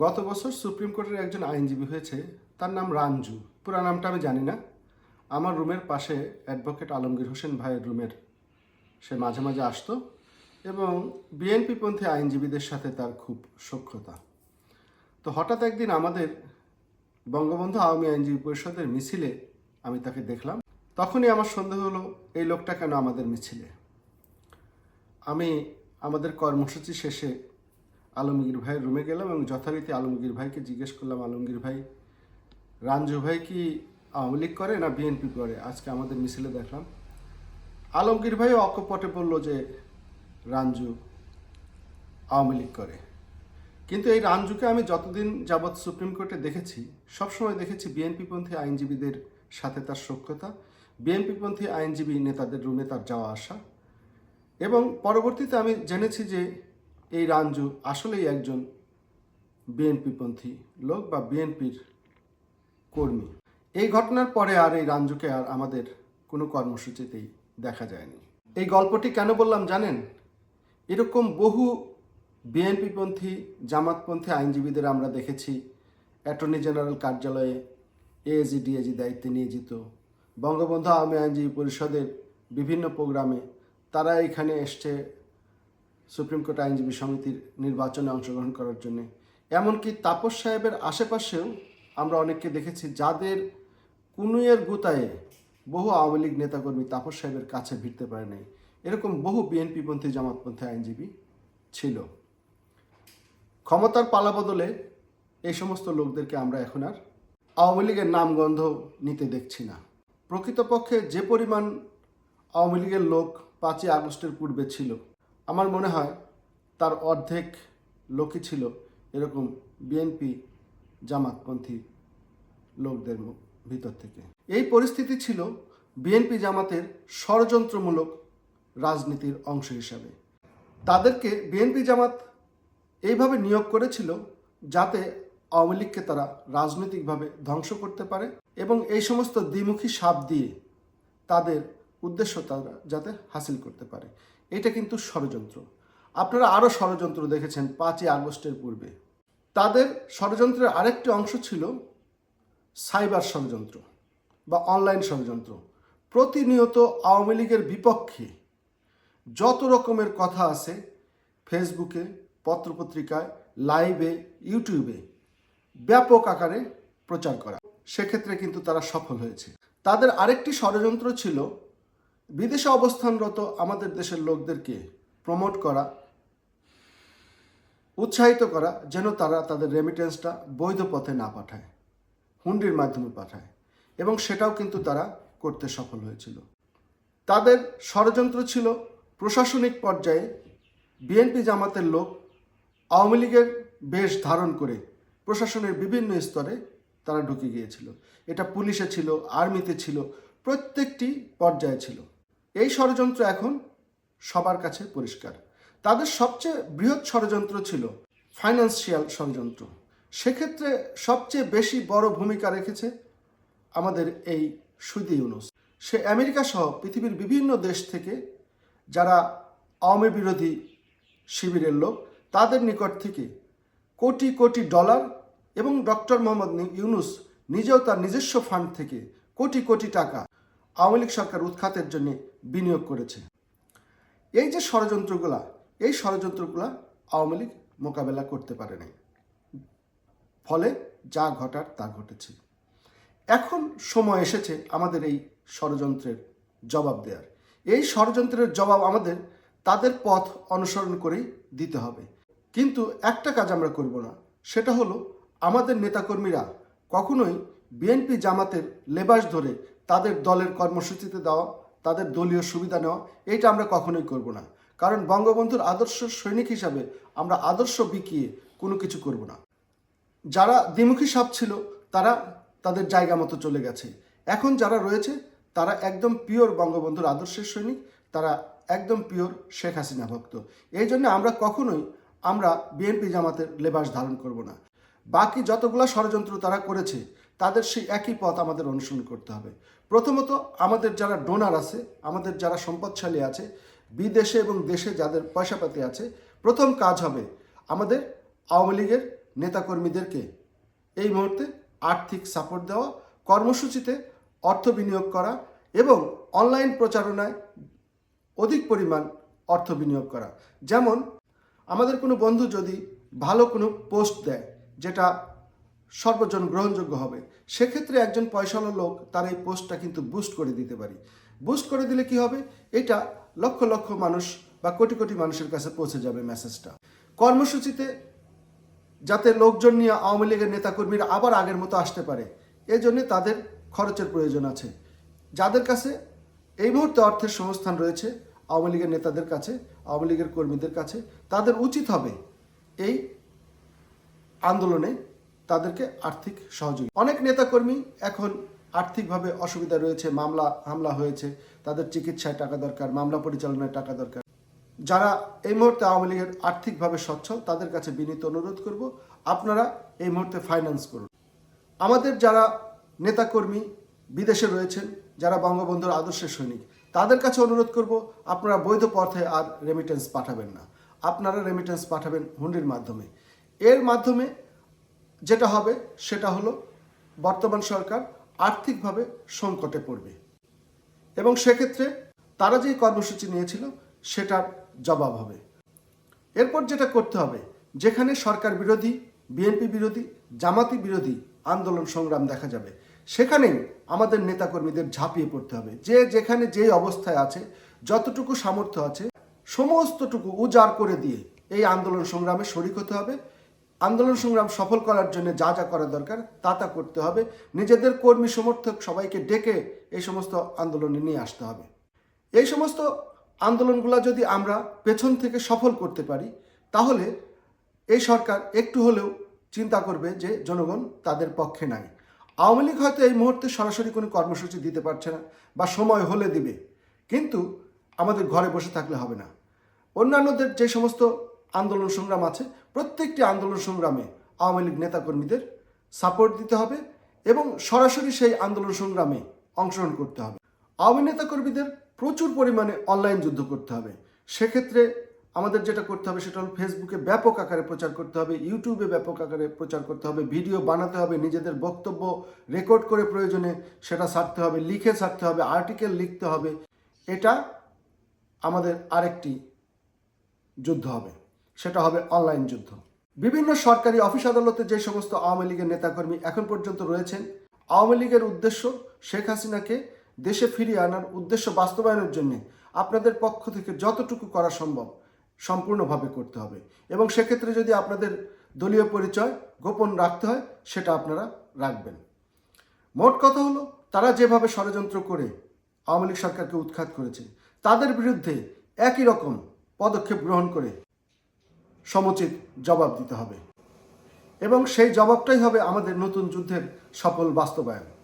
গত বছর সুপ্রিম কোর্টের একজন আইনজীবী হয়েছে, তার নাম রাঞ্জু পুরা নামটা আমি জানি না। আমার রুমের পাশে অ্যাডভোকেট আলমগীর হোসেন ভাইয়ের রুমের সে মাঝে মাঝে আসতো এবং বিএনপিপন্থী আইনজীবীদের সাথে তার খুব সখ্যতা। তো হঠাৎ একদিন আমাদের বঙ্গবন্ধু আওয়ামী আইনজীবী পরিষদের মিছিলে আমি তাকে দেখলাম। তখনই আমার সন্দেহ হলো, এই লোকটা কেন আমাদের মিছিলে? আমি আমাদের কর্মসূচি শেষে আলমগীর ভাইয়ের রুমে গেলাম এবং যথারীতি আলমগীর ভাইকে জিজ্ঞেস করলাম, আলমগীর ভাই রাঞ্জু ভাই কি আওয়ামী লীগ করে না বিএনপি করে? আজকে আমাদের মিছিলে দেখলাম। আলমগীর ভাইও অকপটে বলল যে রাঞ্জু আওয়ামী লীগ করে। কিন্তু এই রাঞ্জুকে আমি যতদিন যাবৎ সুপ্রিম কোর্টে দেখেছি, সবসময় দেখেছি বিএনপিপন্থী আইনজীবীদের সাথে তার সখ্যতা বিএনপিপন্থী আইনজীবী নেতাদের রুমে তার যাওয়া আসা। এবং পরবর্তীতে আমি জেনেছি যে এই রাঞ্জু আসলেই একজন বিএনপিপন্থী লোক বা বিএনপির কর্মী। এই ঘটনার পরে আর এই রাঞ্জুকে আর আমাদের কোনো কর্মসূচিতেই দেখা যায়নি। এই গল্পটি কেন বললাম জানেন? এরকম বহু বিএনপিপন্থী, জামাতপন্থী আইনজীবীদের আমরা দেখেছি। অ্যাটর্নি জেনারেল কার্যালয়ে এএজি ডিএজি দায়িত্বে নিয়োজিত। বঙ্গবন্ধু আওয়ামী আইনজীবী পরিষদের বিভিন্ন প্রোগ্রামে তারা এখানে এসছে সুপ্রিম কোর্ট আইনজীবী সমিতির নির্বাচনে অংশগ্রহণ করার জন্য। এমনকি তাপস সাহেবের আশেপাশেও আমরা অনেককে দেখেছি যাদের কুনুয়ের গুতায়ে বহু আওয়ামী লীগ নেতাকর্মী তাপস সাহেবের কাছে ভিড়তে পারে নাই। এরকম বহু বিএনপিপন্থী জামাতপন্থী আইনজীবী ছিল। ক্ষমতার পালা বদলে এই সমস্ত লোকদেরকে আমরা এখন আর আওয়ামী লীগের নামগন্ধ নিতে দেখছি না। প্রকৃতপক্ষে যে পরিমাণ আওয়ামী লীগের লোক পাঁচই আগস্টের পূর্বে ছিল আমার মনে হয় তার অর্ধেক লোকই ছিল এরকম বিএনপি জামাতপন্থী লোকদের ভিতর থেকে। এই পরিস্থিতি ছিল বিএনপি জামাতের ষড়যন্ত্রমূলক রাজনীতির অংশ হিসাবে। তাদেরকে বিএনপি জামাত এইভাবে নিয়োগ করেছিল যাতে আওয়ামী লীগকে তারা রাজনৈতিকভাবে ধ্বংস করতে পারে এবং এই সমস্ত দ্বিমুখী সাপ দিয়ে তাদের উদ্দেশ্য তারা যাতে হাসিল করতে পারে। এটা কিন্তু ষড়যন্ত্র। আপনারা আরও ষড়যন্ত্র দেখেছেন পাঁচই আগস্টের পূর্বে। তাদের ষড়যন্ত্রের আরেকটি অংশ ছিল সাইবার ষড়যন্ত্র বা অনলাইন ষড়যন্ত্র। প্রতিনিয়ত আওয়ামী লীগের বিপক্ষে যত রকমের কথা আছে ফেসবুকে, পত্রপত্রিকায়, লাইভে, ইউটিউবে ব্যাপক আকারে প্রচার করা। সেক্ষেত্রে কিন্তু তারা সফল হয়েছে। তাদের আরেকটি ষড়যন্ত্র ছিল বিদেশে অবস্থানরত আমাদের দেশের লোকদেরকে প্রমোট করা, উৎসাহিত করা যেন তারা তাদের রেমিটেন্সটা বৈধ পথে না পাঠায়, হুন্ডির মাধ্যমে পাঠায় এবং সেটাও কিন্তু তারা করতে সফল হয়েছিল। তাদের ষড়যন্ত্র ছিল প্রশাসনিক পর্যায়ে বিএনপি জামাতের লোক আওয়ামী লীগের বেশ ধারণ করে প্রশাসনের বিভিন্ন স্তরে তারা ঢুকে গিয়েছিল। এটা পুলিশে ছিল, আর্মিতে ছিল, প্রত্যেকটি পর্যায়ে ছিল। এই ষড়যন্ত্র এখন সবার কাছে পরিষ্কার। তাদের সবচেয়ে বৃহৎ ষড়যন্ত্র ছিল ফাইন্যান্সিয়াল ষড়যন্ত্র। সেক্ষেত্রে সবচেয়ে বেশি বড় ভূমিকা রেখেছে আমাদের এই সুদি ইউনুস। সে আমেরিকা সহ পৃথিবীর বিভিন্ন দেশ থেকে যারা আওয়ামী বিরোধী শিবিরের লোক, তাদের নিকট থেকে কোটি কোটি ডলার এবং ডক্টর মোহাম্মদ ইউনুস নিজেও তার নিজস্ব ফান্ড থেকে কোটি কোটি টাকা আওয়ামী লীগ সরকার উৎখাতের জন্য বিনিয়োগ করেছে। এই যে ষড়যন্ত্রগুলা, এই ষড়যন্ত্রগুলা আওয়ামী লীগ মোকাবেলা করতে পারে নাই। ফলে যা ঘটার তা ঘটেছে। এখন সময় এসেছে আমাদের এই ষড়যন্ত্রের জবাব দেওয়ার এই ষড়যন্ত্রের জবাব আমাদের তাদের পথ অনুসরণ করেই দিতে হবে। কিন্তু একটা কাজ আমরা করব না, সেটা হলো আমাদের নেতাকর্মীরা কখনোই বিএনপি জামাতের লেবাস ধরে তাদের দলের কর্মসূচিতে দেওয়া, তাদের দলীয় সুবিধা নেওয়া, এইটা আমরা কখনোই করব না। কারণ বঙ্গবন্ধুর আদর্শ সৈনিক হিসাবে আমরা আদর্শ বিকিয়ে কোনো কিছু করব না। যারা দ্বিমুখী সাপ ছিল, তারা তাদের জায়গা মতো চলে গেছে। এখন যারা রয়েছে, তারা একদম পিওর বঙ্গবন্ধুর আদর্শের সৈনিক, তারা একদম পিওর শেখ হাসিনা ভক্ত। এই জন্য আমরা কখনোই আমরা বিএনপি জামাতের লেবাস ধারণ করব না। বাকি যতগুলা ষড়যন্ত্র তারা করেছে তাদের সেই একই পথ আমাদের অনুসরণ করতে হবে। প্রথমত, আমাদের যারা ডোনার আছে, আমাদের যারা সম্পদশালী আছে, বিদেশে এবং দেশে যাদের পয়সাপাতি আছে, প্রথম কাজ হবে আমাদের আওয়ামী লীগের নেতাকর্মীদেরকে এই মুহূর্তে আর্থিক সাপোর্ট দেওয়া, কর্মসূচিতে অর্থ বিনিয়োগ করা এবং অনলাইন প্রচারণায় অধিক পরিমাণ অর্থ বিনিয়োগ করা। যেমন, আমাদের কোনো বন্ধু যদি ভালো কোনো পোস্ট দেয়, যেটা সর্বজন গ্রহণযোগ্য হবে। সেক্ষেত্রে একজন পয়সাওয়ালা লোক তার এই পোস্টটা কিন্তু বুস্ট করে দিতে পারি। বুস্ট করে দিলে কি হবে? এটা লক্ষ লক্ষ মানুষ বা কোটি কোটি মানুষের কাছে পৌঁছে যাবে মেসেজটা কর্মসূচিতে যাতে লোকজন নিয়ে আওয়ামী লীগের নেতাকর্মীরা আবার আগের মতো আসতে পারে, এজন্য তাদের খরচের প্রয়োজন আছে। যাদের কাছে এই মুহূর্তে অর্থের সংস্থান রয়েছে, আওয়ামী লীগের নেতাদের কাছে, আওয়ামী লীগের কর্মীদের কাছে, তাদের উচিত হবে এই আন্দোলনে তাদেরকে আর্থিক সহযোগী। অনেক নেতাকর্মী এখন আর্থিকভাবে অসুবিধা রয়েছে, মামলা, হামলা হয়েছে, তাদের চিকিৎসায় টাকা দরকার, মামলা পরিচালনায় টাকা দরকার। যারা এই মুহূর্তে আওয়ামী লীগের আর্থিকভাবে সচ্ছল তাদের কাছে বিনীত অনুরোধ করব, আপনারা এই মুহূর্তে ফাইন্যান্স করুন। আমাদের যারা নেতাকর্মী বিদেশে রয়েছেন, যারা বঙ্গবন্ধুর আদর্শের সৈনিক, তাদের কাছে অনুরোধ করব, আপনারা বৈধ পথে আর রেমিটেন্স পাঠাবেন না। আপনারা রেমিটেন্স পাঠাবেন হুন্ডির মাধ্যমে। এর মাধ্যমে যেটা হবে সেটা হলো বর্তমান সরকার আর্থিকভাবে সংকটে পড়বে। এবং সেক্ষেত্রে তারা যে কর্মসূচি নিয়েছিল সেটার জবাব হবে। এরপর যেটা করতে হবে, যেখানে সরকার বিরোধী বিএনপি বিরোধী, জামাতি বিরোধী আন্দোলন সংগ্রাম দেখা যাবে, সেখানেই আমাদের নেতাকর্মীদের ঝাঁপিয়ে পড়তে হবে। যে যেখানে যেই অবস্থায় আছে, যতটুকু সামর্থ্য আছে, সমস্তটুকু উজাড় করে দিয়ে এই আন্দোলন সংগ্রামে শরিক হতে হবে। আন্দোলন সংগ্রাম সফল করার জন্য যা যা করা দরকার, তা তা করতে হবে। নিজেদের কর্মী সমর্থক সবাইকে ডেকে এই সমস্ত আন্দোলনে নিয়ে আসতে হবে। এই সমস্ত আন্দোলনগুলো যদি আমরা পেছন থেকে সফল করতে পারি, তাহলে এই সরকার একটু হলেও চিন্তা করবে যে জনগণ তাদের পক্ষে নাই। আওয়ামী লীগ হয়তো এই মুহূর্তে সরাসরি কোনো কর্মসূচি দিতে পারছে না বা সময় হলে দিবে, কিন্তু আমাদের ঘরে বসে থাকলে হবে না। অন্যান্যদের যে সমস্ত আন্দোলন সংগ্রাম আছে। প্রত্যেকটি আন্দোলন সংগ্রামে আওয়ামী লীগ নেতাকর্মীদের সাপোর্ট দিতে হবে এবং সরাসরি সেই আন্দোলন সংগ্রামে অংশগ্রহণ করতে হবে। আওয়ামী নেতাকর্মীদের প্রচুর পরিমাণে অনলাইন যুদ্ধ করতে হবে। সেক্ষেত্রে আমাদের যেটা করতে হবে সেটা হল ফেসবুকে ব্যাপক আকারে প্রচার করতে হবে ইউটিউবে ব্যাপক আকারে প্রচার করতে হবে ভিডিও বানাতে হবে, নিজেদের বক্তব্য রেকর্ড করে প্রয়োজনে সেটা ছাড়তে হবে, লিখে ছাড়তে হবে আর্টিকেল লিখতে হবে। এটা আমাদের আরেকটি যুদ্ধ হবে। সেটা হবে অনলাইন যুদ্ধ। বিভিন্ন সরকারি অফিস আদালতে যে সমস্ত আওয়ামী লীগের নেতাকর্মী এখন পর্যন্ত রয়েছেন, আওয়ামী লীগের উদ্দেশ্য শেখ হাসিনাকে দেশে ফিরিয়ে আনার উদ্দেশ্য বাস্তবায়নের জন্য আপনাদের পক্ষ থেকে যতটুকু করা সম্ভব সম্পূর্ণভাবে করতে হবে। এবং সেক্ষেত্রে যদি আপনাদের দলীয় পরিচয় গোপন রাখতে হয়, সেটা আপনারা রাখবেন। মোট কথা হলো, তারা যেভাবে ষড়যন্ত্র করে আওয়ামী লীগ সরকারকে উৎখাত করেছে, তাদের বিরুদ্ধে একই রকম পদক্ষেপ গ্রহণ করে সমুচিত জবাব দিতে হবে। এবং সেই জবাবটাই হবে আমাদের নতুন যুদ্ধের সফল বাস্তবায়ন।